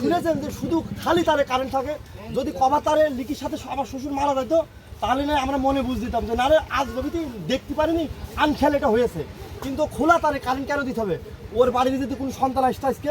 শুনেছেন যে শুধু খালি তারে কারেন্ট থাকে। যদি কবার তারে লিকির সাথে আমার শ্বশুর মারা যেত তাহলে না আমরা মনে বুঝ দিতাম যে না রে আজ রবিতে দেখতে পারিনি আনখেয়াল এটা হয়েছে। কিন্তু খোলা তারে কারেন্ট কেন দিতে হবে? ওর বাড়িতে যদি কোনো সন্তান আসতে আজকে?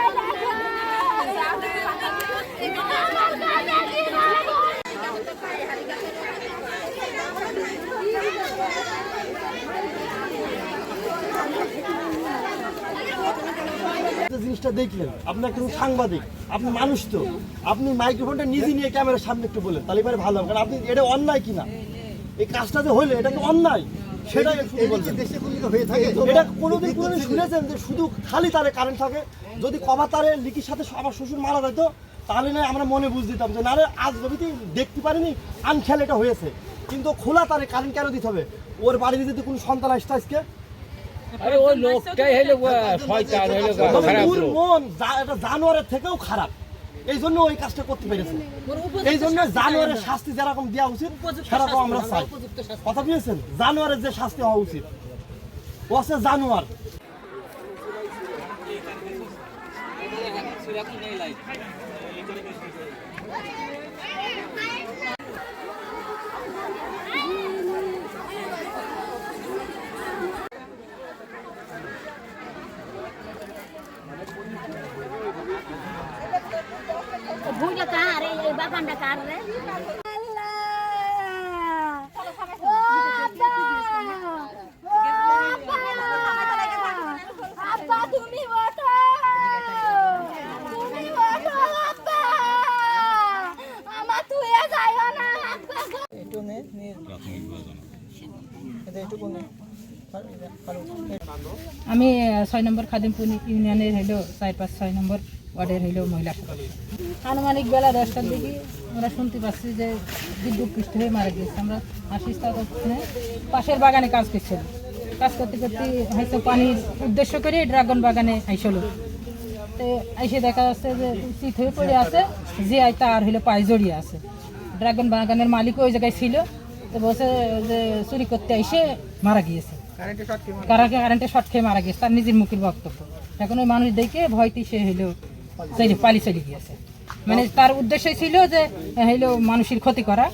জিনিসটা দেখলেন। আপনি একজন সাংবাদিক আপনি মানুষ তো। আপনি মাইক্রোফোনটা নিজে নিয়ে ক্যামেরার সামনে একটু বলেন তাহলে এবারে ভালো হবে। কারণ আপনি এটা অন্যায় কিনা? এই কাজটা যে হইলে এটা তো অন্যায়? সেটাই বলবেন। হয়ে থাকে এটা কোনোদিন কোনোদিন শুনেছেন যে শুধু খালি তারে কারেন্ট থাকে? যদি তারে লিকির সাথে আমার শ্বশুর মারা যেত তাহলে না আমরা মনে বুঝ দিতাম যে না রে আজ রবিতে দেখতে পারিনি এটা হয়েছে। কিন্তু খোলা তারে কারেন্ট কেন দিতে হবে? ওর বাড়িতে যদি কোনো সন্তান আসতে আজকে আরে ওই লোকটাই হইল গো, শয়তান হইল গো, খারাপ ওর মন এটা জানোয়ারের থেকেও খারাপ। এই জন্য ওই কাজটা করতে পেরেছে। এই জন্য জানোয়ারের শাস্তি যেরকম দেওয়া উচিত সেরকম আমরা চাই। কথা বুঝেছেন? জানোয়ারের যে শাস্তি হওয়া উচিত। ও আছে জানোয়ার। ভুঁইটা বাগানটা কার রে? আব্বা তুমি আমি ছয় নম্বর খাদিমপুর ইউনিয়নের হইল চার পাঁচ ছয় নম্বর ওয়ার্ডের হইল মহিলা। আনুমানিক বেলা দশটার দিকে আমরা শুনতে পাচ্ছি যে বিদ্যুৎ পৃষ্ঠ হয়ে মারা গিয়েছে। আমরা আসিস পাশের বাগানে কাজ করছিল। কাজ করতে করতে হয়তো পানির উদ্দেশ্য করে ড্রাগন বাগানে আইসল। তো এসে দেখা যাচ্ছে যে চিত হয়ে পড়ে আছে, যে তার হইল পায়ে জড়িয়ে আছে। ড্রাগন বাগানের মালিক ওই জায়গায় ছিল। তো বলছে যে চুরি করতে এসে মারা গিয়েছে। কারাকে কারেন্টে শর্ট খেয়ে মারা গেছে তার নিজের মুখের বক্তব্য। এখন ওই মানুষ দেখে ভয়তে সে হইল চলে পালি চলে গিয়েছে। মানে তার উদ্দেশ্য ছিল যে হইল মানুষের ক্ষতি করা।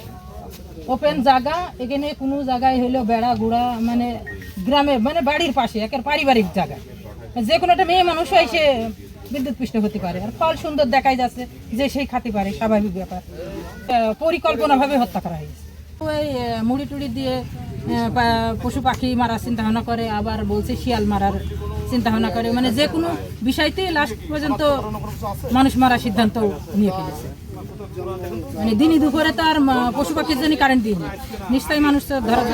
ওপেন জায়গা এখানে কোনো জায়গায় হইল বেড়া গুড়া মানে গ্রামে মানে বাড়ির পাশে একের পারিবারিক জায়গা। যে কোনো একটা মেয়ে মানুষ এসে বিদ্যুৎ পৃষ্ঠ হতে পারে আর ফল সুন্দর দেখাই যাচ্ছে যে সেই খাতে পারে স্বাভাবিক ব্যাপার। পরিকল্পনাভাবে হত্যা করা হয়েছে। মুড়ি টুড়ি দিয়ে পশু পাখি মারার চিন্তা ভাবনা করে, আবার বলছে শিয়াল মারার চিন্তা ভাবনা করে। মানে যে কোনো বিষয়তে লাস্ট পর্যন্ত মানুষ মারার সিদ্ধান্ত নিয়ে ফেলেছে। মানে দিনই দুপুরে তো আর পশু পাখির জন্য কারেন্ট দিইনি। নিশ্চয়ই মানুষ তো ধরার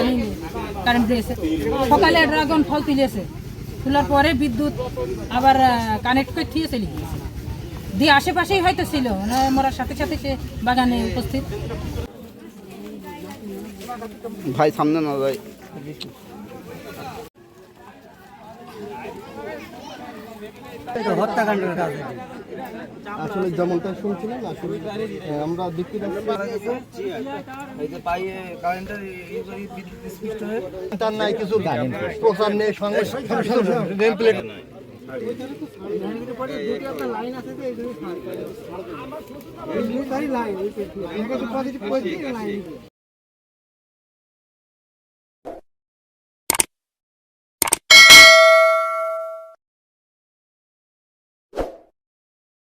কারেন্ট দিয়েছে। সকালে ড্রাগন ফল তুলেছে। তোলার পরে বিদ্যুৎ আবার কানেক্ট করে থিয়ে চলে দিয়ে আশেপাশেই হয়তো ছিল মানে মরার সাথে সাথে সে বাগানে উপস্থিত। ভাই সামনে না ভাই। হত্যাকাণ্ডের কাজ আসলে যেমনটা শুনছিলেন আসলে আমরা দেখতে তার নাই কিছু প্রচার নেই সঙ্গে নেম প্লেট